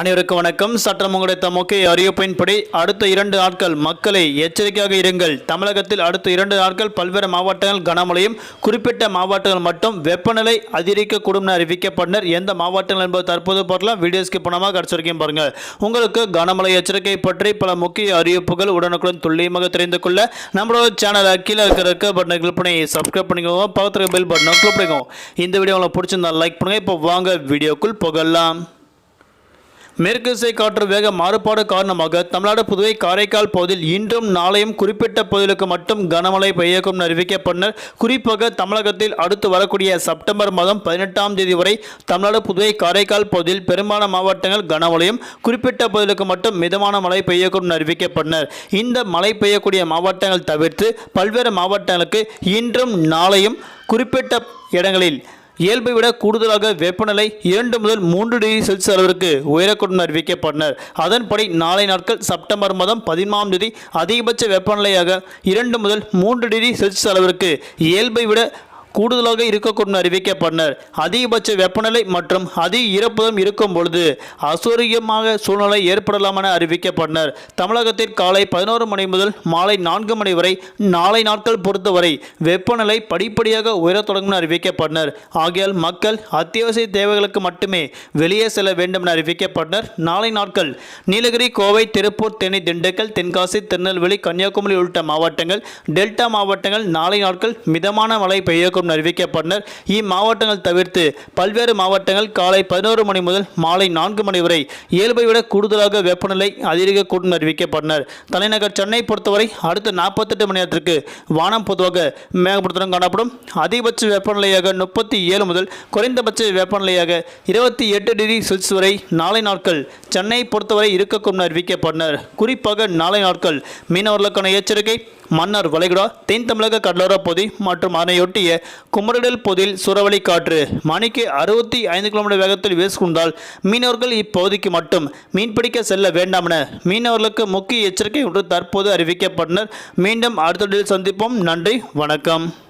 அனைவருக்கும் வணக்கம். சட்டம் கிடைத்த முக்கிய அறிவிப்பின்படி அடுத்த இரண்டு நாட்கள் மக்களை எச்சரிக்கையாக இருங்கள். தமிழகத்தில் அடுத்த இரண்டு நாட்கள் பல்வேறு மாவட்டங்கள் கனமழையும் குறிப்பிட்ட மாவட்டங்கள் மட்டும் வெப்பநிலை அதிகரிக்கக்கூடும் என அறிவிக்கப்பட்டனர். எந்த மாவட்டங்கள் என்பது தற்போது பார்க்கலாம் வீடியோஸ்க்கு பணமாக பண்ணாமல் பாருங்கள் உங்களுக்கு கனமழை எச்சரிக்கை பற்றி பல முக்கிய அறிவிப்புகள் உடனுக்குடன் துல்லியமாக தெரிந்து கொள்ள நம்மளோட சேனலை கீழே இருக்கிற பட்டனை கிளிக் பண்ணி சப்ஸ்கிரைப் பண்ணிக்கோங்க. பக்கத்தில் பெல் பட்டனை கிளிக் பண்ணிக்கோங்க. இந்த வீடியோ உங்களுக்கு பிடிச்சிருந்தா லைக் பண்ணுங்கள் இப்போ வாங்க வீடியோக்குள் புகழலாம் மேற்கு திசை காற்று வேக மாறுபாடு காரணமாக தமிழ்நாடு புதுவை காரைக்கால் பகுதியில் இன்றும் நாளையும் குறிப்பிட்ட பகுதிகளுக்கு மட்டும் கனமழை பெய்யக்கும் அறிவிக்கப்பட்டனர் குறிப்பாக தமிழகத்தில் அடுத்து வரக்கூடிய செப்டம்பர் மாதம் பதினெட்டாம் தேதி வரை தமிழ்நாடு புதுவை காரைக்கால் பகுதியில் பெரும்பாலான மாவட்டங்கள் கனமழையும் குறிப்பிட்ட பகுதிகளுக்கு மட்டும் மிதமான மழை பெய்யக்கும் அறிவிக்கப்பட்டனர் இந்த மழை பெய்யக்கூடிய மாவட்டங்கள் தவிர்த்து பல்வேறு மாவட்டங்களுக்கு இன்றும் நாளையும் குறிப்பிட்ட இடங்களில் இயல்பை விட கூடுதலாக வெப்பநிலை இரண்டு முதல் மூன்று டிகிரி செல்சியஸ் அளவிற்கு உயரக்கூடும் அறிவிக்கப்பட்டனர். அதன்படி நாளை நாட்கள் செப்டம்பர் மாதம் பதினாம் தேதி அதிகபட்ச வெப்பநிலையாக இரண்டு முதல் மூன்று டிகிரி செல்சியஸ் அளவிற்கு இயல்பை விட கூடுதலாக இருக்கக்கூடும் அறிவிக்கப்பட்டனர். அதிகபட்ச வெப்பநிலை மற்றும் அதிக ஈரப்பதம் இருக்கும் பொழுது அசௌகரியமாக சூழ்நிலை ஏற்படலாம் என அறிவிக்கப்பட்டனர். தமிழகத்தில் காலை பதினோரு மணி முதல் மாலை நான்கு மணி வரை நாளை நாட்கள் பொறுத்தவரை வெப்பநிலை படிப்படியாக உயரத் தொடங்கும் அறிவிக்கப்பட்டனர். ஆகையால் மக்கள் அத்தியாவசிய தேவைகளுக்கு மட்டுமே வெளியே செல்ல வேண்டும் என அறிவிக்கப்பட்டனர். நாளை நாட்கள் நீலகிரி கோவை திருப்பூர் தேனி திண்டுக்கல் தென்காசி திருநெல்வேலி கன்னியாகுமரி உள்ளிட்ட மாவட்டங்கள் டெல்டா மாவட்டங்கள் நாளை நாட்கள் மிதமான மழை பெய்யக்கூடும் என அறிவிக்கப்பட்டனர் இம்மாவட்டங்கள் தவிர்த்து பல்வேறு மாவட்டங்கள் காலை பதினோரு மணி முதல் மாலை நான்கு மணி வரை இயல்பை விட கூடுதலாக வெப்பநிலை அதிகரிக்கக்கூடும் அறிவிக்கப்பட்டனர் தலைநகர் சென்னை பொறுத்தவரை அடுத்த நாற்பத்தெட்டு மணி நேரத்திற்கு வானம் பொதுவாக மேகமூட்டத்துடன் காணப்படும். அதிகபட்ச வெப்பநிலையாக முப்பத்தி ஏழு முதல் குறைந்தபட்ச வெப்பநிலையாக இருபத்தி எட்டு டிகிரி செல்சியஸ் வரை நாளை நாட்கள் சென்னை பொறுத்தவரை இருக்கக்கூடும் அறிவிக்கப்பட்டனர் குறிப்பாக நாளை நாட்கள் மீனவர்களுக்கான எச்சரிக்கை மன்னார் வளைகுடா தென் தமிழக கடலோர பகுதி மற்றும் அதனையொட்டிய குமரடல் பகுதியில் சூறாவளி காற்று. மணிக்கு அறுபத்தி ஐந்து கிலோமீட்டர் வேகத்தில் வீசுகொண்டால் மீனவர்கள் இப்பகுதிக்கு மட்டும் மீன்பிடிக்க செல்ல வேண்டாம் என மீனவர்களுக்கு முக்கிய எச்சரிக்கை ஒன்று தற்போது அறிவிக்கப்பட்டனர். மீண்டும் அடுத்த சந்திப்போம். நன்றி. வணக்கம்.